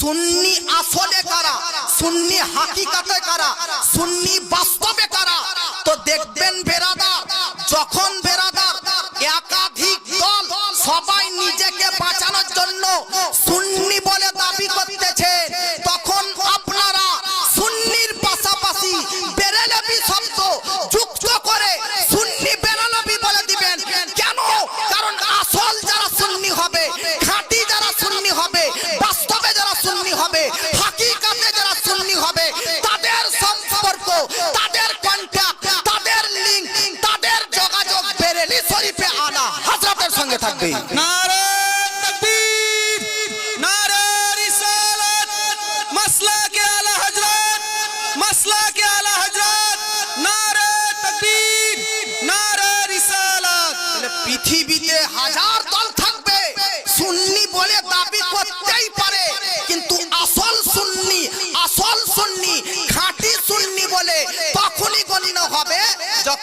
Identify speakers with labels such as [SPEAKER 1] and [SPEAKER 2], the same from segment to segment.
[SPEAKER 1] সুন্নি আসলে কারা? সুন্নি হাকিকাতে কারা? সুন্নি বাস্তবে কারা? তো দেখবেন বেরাদার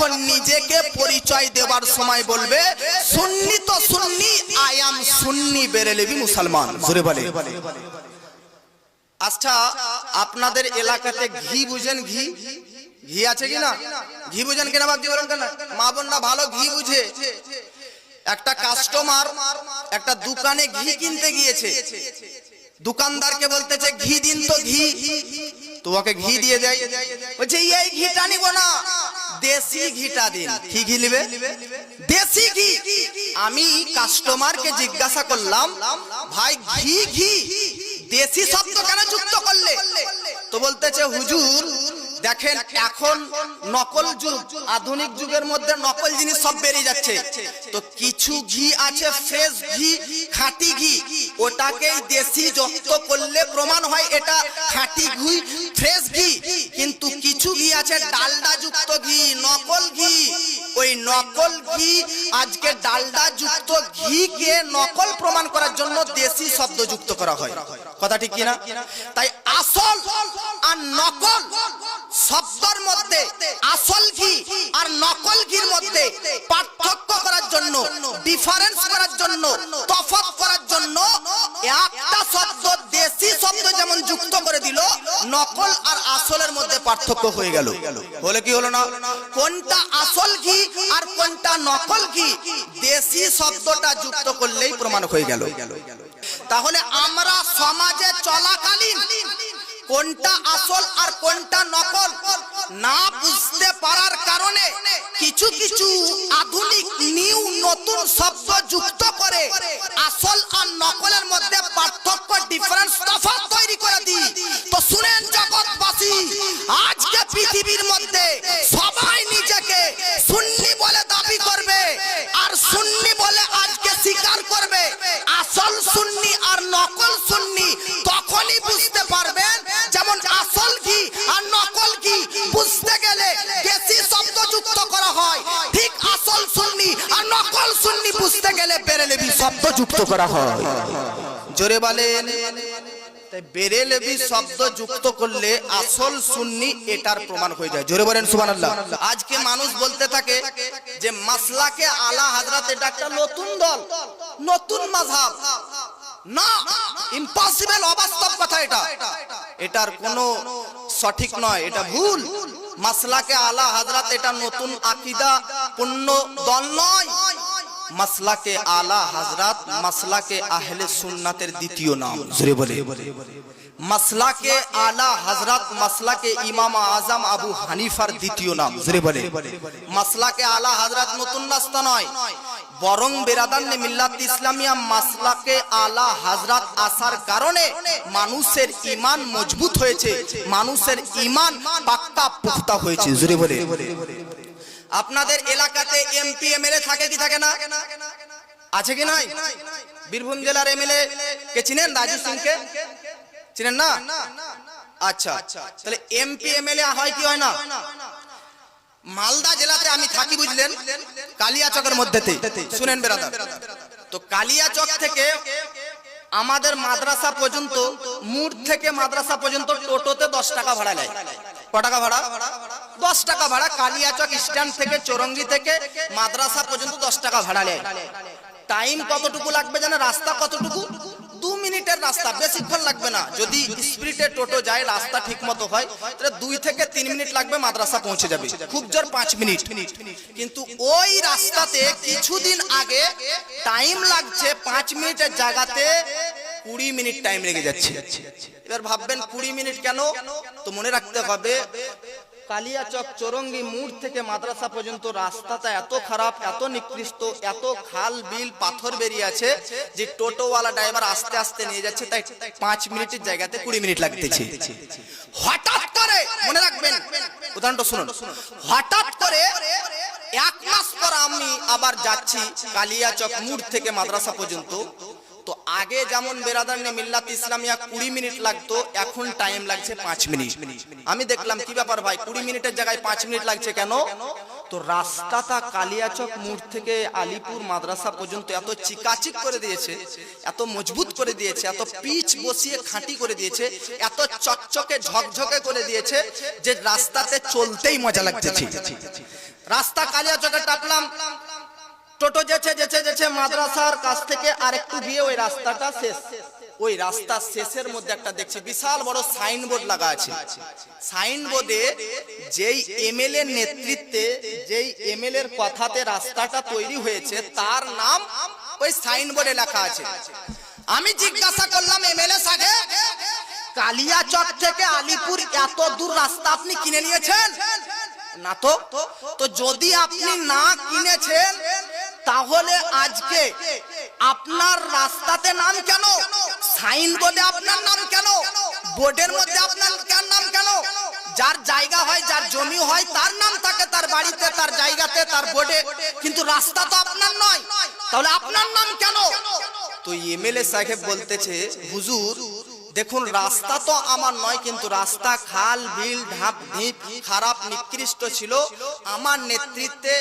[SPEAKER 1] যখন নিজেকে পরিচয় দেবার সময় বলবে, সুন্নি তো সুন্নি আই এম সুন্নি বেরেলেবি মুসলমান। জোরে বলে। আচ্ছা আপনাদের এলাকাতে ঘি বুঝেন ঘি? ঘি আছে কি না? ঘি বুঝেন কিনা দিয়ে বলেন কেন? মা বোনরা ভালো ঘি বুঝে। একটা কাস্টমার একটা দোকানে ঘি কিনতে গিয়েছে। দোকানদারকে বলতেছে, ঘি দিন তো ঘি। তো ওকে ঘি দিয়ে দেয়। বলছে এই ঘিটা নিব না। দেশি ঘিটা দিন। কি ঘি নিবে? দেশি ঘি। আমি কাস্টমারকে জিজ্ঞাসা করলাম ভাই ঘি ঘি দেশি শব্দ কেন যুক্ত করলে? তো বলতেছে হুজুর দেখেন, এখন নকল যুগ, আধুনিক যুগের মধ্যে নকল জিনিস সব বেরিয়ে যাচ্ছে। তো কিছু ঘি আছে, ফ্রেশ ঘি, খাঁটি ঘি। ওটাকেই দেশি যত্ন করলে প্রমাণ হয় এটা খাঁটি ঘি, ফ্রেশ ঘি। কিন্তু কিছু ঘি আছে ডালডা যুক্ত ঘি, নকল ঘি। ওই নকল ঘি আজকে ডালডা যুক্ত ঘি কে নকল প্রমাণ করার জন্য দেশি শব্দ যুক্ত করা হয়। কথা ঠিক কিনা? তাই আসল আর নকল শব্দর মধ্যে আসল ঘি আর নকল ঘির মধ্যে পার্থক্য করার জন্য ডিফারেন্স করার জন্য, তফাৎ করার নকল আর আসলের মধ্যে পার্থক্য হয়ে গেল। হলে কি হলো না? কোনটা আসল ঘি আর কোনটা নকল ঘি দেশি শব্দটা যুক্ত করলেই প্রমাণ হয়ে গেল। তাহলে আমরা সমাজে চলাকালীন কোনটা আসল আর কোনটা নকল? না আসল সুন্নি আর নকল সুন্নি তখনই বুঝতে পারবেন, যেমন আসল কি আর নকল কি। বুঝতে গেলে কেসি শব্দ যুক্ত করা হয়। ঠিক আসল সুন্নি আর নকল সুন্নি বুঝতে গেলে বেরেলেবি শব্দ যুক্ত করা হয়। জোরে বলেন। তাই বেরেলেবি শব্দ যুক্ত করলে আসল সুন্নি এটার প্রমাণ হয়ে যায়। জোরে বলেন সুবহানাল্লাহ। আজকে মানুষ বলতে থাকে যে মাসলাকে আলা হাজরাত, এটা একটা নতুন দল, নতুন মাযহাব। না অবাস্তব কথা এটা। এটার কোনো সঠিক নয়, এটা ভুল। আলা এটা নতুন আকিদা, পূর্ণ দল নয়। মাসলাকে আলা হাজরাত মাসলাকে আহলে সুন্নাতের দ্বিতীয় নাম। জোরে বলে। মাসলাকে আলা হযরত মাসলাকে ইমাম আবু হানিফার দ্বিতীয় নাম। জোরে বলে। মাসলাকে আলা হযরত নতুন নাস্তা নয় বরং বেরাদান মিল্লাত ইসলামিয়া মাসলাকে আলা হযরত আসার কারণে মানুষের ঈমান মজবুত হয়েছে মানুষের ঈমান পাক্কা পুখতা হয়েছে। জোরে বলে। আপনাদের এলাকাতে এমপি এমএলএ থাকে কি থাকে না? আছে কি নাই? বীরভূম জেলার এমএলএ কে চিনেন রাজু সিংকে? চিনেন না? আচ্ছা তাহলে এমপি এমএলএ হয় কি হয় না? মালদা জেলাতে আমি থাকি বুঝলেন, কালিয়াচকের মধ্যেতে শুনেন বেরাদার। তো কালিয়াচক থেকে আমাদের মাদ্রাসা পর্যন্ত, মুর থেকে মাদ্রাসা পর্যন্ত টোটোতে দশ টাকা ভাড়া নেয়। ক টাকা ভাড়া? দশ টাকা ভাড়া কালিয়াচক স্ট্যান্ড থেকে, চৌরঙ্গি থেকে, মাদ্রাসা পর্যন্ত দশ টাকা ভাড়া নেয়। টাইম কতটুকু লাগবে জানে? রাস্তা কতটুকু? দু মিনিটের রাস্তা, বেশিক্ষণ লাগবে না। যদি স্পিডে টোটো যায়, রাস্তা ঠিক মতো হয়, তাহলে দুই থেকে তিন মিনিট লাগবে মাদ্রাসা পৌঁছে যাবে। খুব জোর পাঁচ মিনিট। কিন্তু ওই রাস্তাতে কিছুদিন আগে টাইম লাগছে পাঁচ মিনিটের জায়গাতে কুড়ি মিনিট টাইম লেগে যাচ্ছে। এবার ভাববেন কুড়ি মিনিট কেন? তো মনে রাখতে হবে কালিয়াচক চৌরঙ্গি মোড় থেকে মাদ্রাসা পর্যন্ত রাস্তাটা এত খারাপ, এত নিকৃষ্ট, এত খাল, বিল, পাথর বেরিয়ে আছে যে টোটোওয়ালা ড্রাইভার আস্তে আস্তে নিয়ে যাচ্ছে, তাই পাঁচ মিনিটের জায়গাতে কুড়ি মিনিট লাগতেছে। হঠাৎ করে, মনে রাখবেন, উদাহরণটা শুনুন, হঠাৎ করে এক মাস পর আমি আবার যাচ্ছি কালিয়াচক মোড় থেকে মাদ্রাসা পর্যন্ত। আগে যেমন বেরাদারনে মিল্লাত ইসলামিয়া কুড়ি মিনিট লাগতো, এখন টাইম লাগছে পাঁচ মিনিট। আমি দেখলাম, কি ব্যাপার ভাই, কুড়ি মিনিটের জায়গায় পাঁচ মিনিট লাগছে কেন? তো রাস্তাটা কালিয়াচক মোড় থেকে আলিপুর মাদ্রাসা পর্যন্ত এত চিকাচিক করে দিয়েছে, এত মজবুত করে দিয়েছে, এত পিচ বসিয়ে খাঁটি করে দিয়েছে, এত চকচকে ঝকঝকে করে দিয়েছে যে রাস্তাতে চলতেই মজা লাগতেছে রাস্তা কালিয়াচকে টাপলাম টোটো যেছে যেছে যেছে মাদ্রাসার কাছ থেকে আর একটু গিয়ে ওই রাস্তাটা শেষ। ওই রাস্তার শেষের মধ্যে একটা দেখছি বিশাল বড় সাইনবোর্ড লাগা আছে। সাইনবোর্ডে যেই এমএলএ নেতৃত্বে, যেই এমএলএ এর কথাতে রাস্তাটা তৈরি হয়েছে, তার নাম ওই সাইনবোর্ডে লেখা আছে। আমি জিজ্ঞাসা করলাম এমএলএ সাহেব কালিয়াচক থেকে আলিপুর এত দূর রাস্তা আপনি কিনে নিয়েছেন? না তো তো যদি আপনি না কিনেছেন তাহলে আজকে আপনার রাস্তাতে নাম কেন? সাইন বোর্ডে আপনার নাম কেন? বোর্ডের মধ্যে আপনার কেন নাম কেন? যার জায়গা হয়, যার জমি হয়, তার নাম থাকে, তার বাড়িতে, তার জায়গাতে, তার বোর্ডে। কিন্তু রাস্তা তো আপনার নয়। তাহলে আপনার নাম কেন? তো এমএলএ সাহেব বলতেছে, হুজুর দেখুন, রাস্তা তো আমার নয়, কিন্তু রাস্তা খাল, বিল, ঢাপ, ঢিপ, খারাপ, নিকৃষ্ট ছিল। আমার নেতৃত্বে,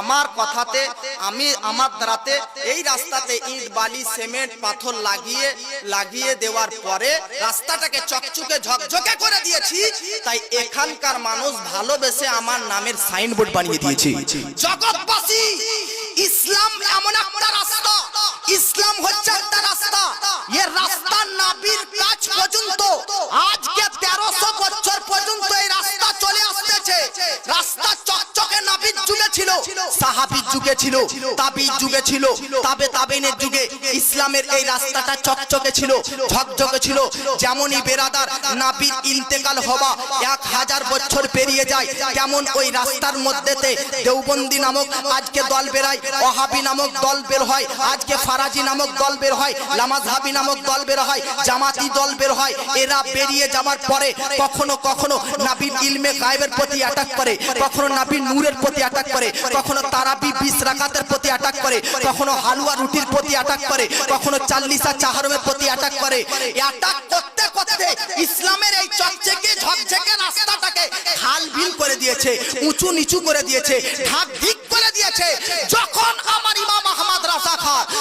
[SPEAKER 1] আমার কথাতে, আমি আমার দ্বারাতে এই রাস্তাতে ইট, বালি, সিমেন্ট, পাথর লাগিয়ে লাগিয়ে দেওয়ার পরে রাস্তাটাকে চকচকে, ঝকঝকে করে দিয়েছি। তাই এখানকার মানুষ ভালোবেসে আমার নামের সাইনবোর্ড বানিয়ে দিয়েছে। জগৎবাসী, ইসলাম এমন একটা রাস্তা। ইসলাম হচ্ছে একটা রাস্তা। এ রাস্তা নাবির পর্যন্ত আজকে তেরোশো বছর পর্যন্ত এই রাস্তা চলে আসতেছে। রাস্তা চকচকে নাবির যুগে ছিল, সাহাবির যুগে ছিল, তাবির যুগে ছিল, তাবে তাবেনের যুগে ইসলামের এই রাস্তাটা চকচকে ছিল, ঝকঝকে ছিল। যেমনই বেরাদার নাবির ইন্তেকাল হওয়া এক হাজার বছর পেরিয়ে যায়, তেমন ওই রাস্তার মধ্যেতে দেওবন্দি নামক আজকে দল বেরায়, ওহাবি নামক দল বের হয়, আজকে ফারাজি নামক দল বের হয় লামাজহাবি নামক দল বের হয়, জামাতি দল বের হয়, এরা বেরিয়ে যাওয়ার পরে কখনো কখনো নাবির ইলমে গায়েবের প্রতি অ্যাটাক করে, কখনো নাবির নূরের প্রতি অ্যাটাক করে কখনো তারাবি বিশ রাকাতের প্রতি অ্যাটাক করে কখনো হালুয়া রুটির প্রতি অ্যাটাক করে কখনো চাল্লিশা চাহারমের প্রতি অ্যাটাক করে। অ্যাটাক করতে করতে ইসলামের এই চকচকে ঝকঝকে রাস্তাটাকে খাল বিল করে দিয়েছে উঁচু নিচু করে দিয়েছে ঢাক ঢিক করে দিয়েছে। যখন আমার ইমাম আহমদ রাজা খা জন্ম হলো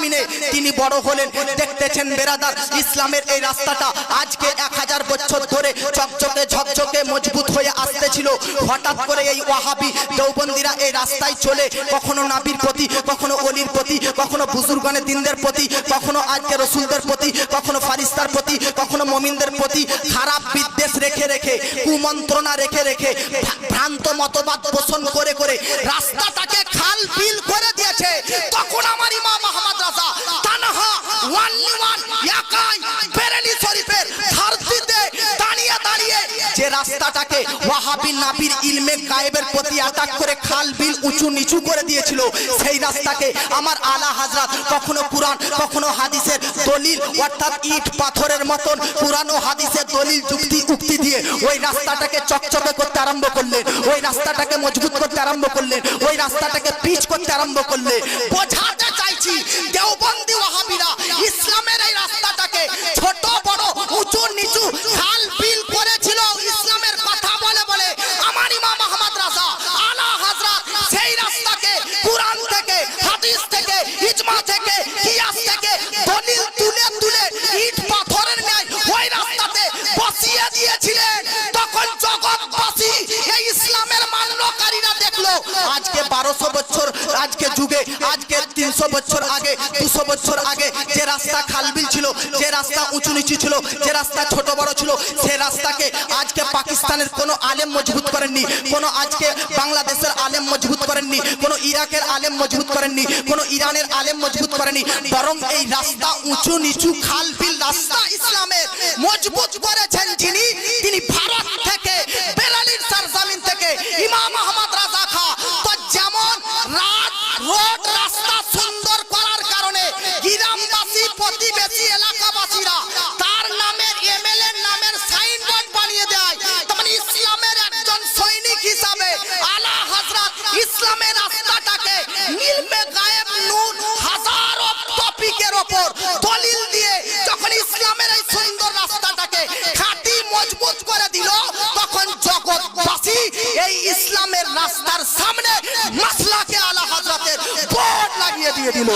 [SPEAKER 1] সরজমিনে তিনি বড় হলেন। দেখতেছেন বেরাদার, ইসলামের এই রাস্তাটা আজকে এক হাজার বছর ধরে চকচকে ঝকঝকে মজবুত হয়ে আসতেছিল। হঠাৎ করে এই ওয়াহাবি দেওবন্দিরা এই রাস্তায় চলে, কখনো নাবির প্রতি, কখনো অলির প্রতি, কখনো বুজুর্গানের দিনদের প্রতি, কখনো আজকে রসুলদের প্রতি, কখনো ফারিস্তার প্রতি, কখনো মমিনদের প্রতি খারাপ বিদ্বেষ রেখে রেখে, কুমন্ত্রণা রেখে রেখে ভ্রা- ভ্রান্ত মতবাদ পোষণ করে করে রাস্তাটাকে খাল বিল করে দিয়েছে। তখন আমার ইমাম আহমদ রাজা তানহা ওয়ানলি ওয়ান, একাই বেরেলি শরীফের দাঁড়িয়ে দাঁড়িয়ে যে রাস্তাটাকে ওয়াহাবি নাবির ইলমে প্রতি অ্যাটাক করে খাল বিল উঁচু নিচু করে দিয়েছিল, সেই রাস্তাকে আমার আলা হাজরাত কখনো কুরআন, কখনো হাদিসের দলিল, অর্থাৎ ইট পাথরের মতন ও হাদিসের দলিল যুক্তি, উক্তি দিয়ে ওই রাস্তাটাকে চকচকে করতে আরম্ভ করলেন, ওই রাস্তাটাকে মজবুত করতে আরম্ভ করলেন, ওই রাস্তাটাকে পিচ করতে আরম্ভ করলেন। বোঝাতে চাইছি দেওবন্দি ওয়াহাবিরা, ইসলামের এই রাস্তাটাকে ছোট, বড়, উঁচু, নিচু খাল বিল করেছিল। ইসলামের কথা বলে বলে আমার ইমাম আহমদ রাজা, আলা হাজরাত, সেই রাস্তাকে, কুরআন থেকে, হাদিস থেকে, ইজমা থেকে, কিয়াস থেকে দলিল তুলে তুলে ইট পাথরের ন্যায় ওই রাস্তাতে বসিয়ে দিয়েছিলেন। তখন জগৎবাসী এই ইসলামের মান্যকারীরা দেখল, আজকে বারোশো বছর, আজকে যুগে তিনশো বছর আগে, দুশো বছর আগে যে রাস্তা খালবিল ছিল, যে রাস্তা উঁচু নিচু ছিল, যে রাস্তা ছোট বড় ছিল, সে রাস্তাকে আজকে পাকিস্তানের কোনো আলেম মজবুত করেননি, কোনো আজকে বাংলাদেশের আলেম মজবুত করেননি, কোনো ইরাকের আলেম মজবুত করেননি, কোনো ইরানের আলেম মজবুত করেনি বরং এই রাস্তা উঁচু নিচু খাল বিল রাস্তা ইসলামের মজবুত করেছেন যিনি। তিনি ভারত থেকে, বেলালির সরজমিন থেকে, ইমাম আহমদ প্রতিবেশী এলাকাবাসীরা, তার নামের এমএলএ নামের সাইনবোর্ড বানিয়ে দেয়। তখন ইসলামের একজন সৈনিক হিসাবে আলা হযরত ইসলামের রাস্তাটাকে নীলমে গায়েব নূর হাজারো টপিকের ওপর দলিল দিয়ে যখন ইসলামের এই সুন্দর রাস্তাটাকে খাঁটি, মজবুত করে দিল, তখন জগৎবাসী এই ইসলামের রাস্তার সামনে মাসলাকে আলা হযরতের বোর্ড লাগিয়ে দিয়ে দিল।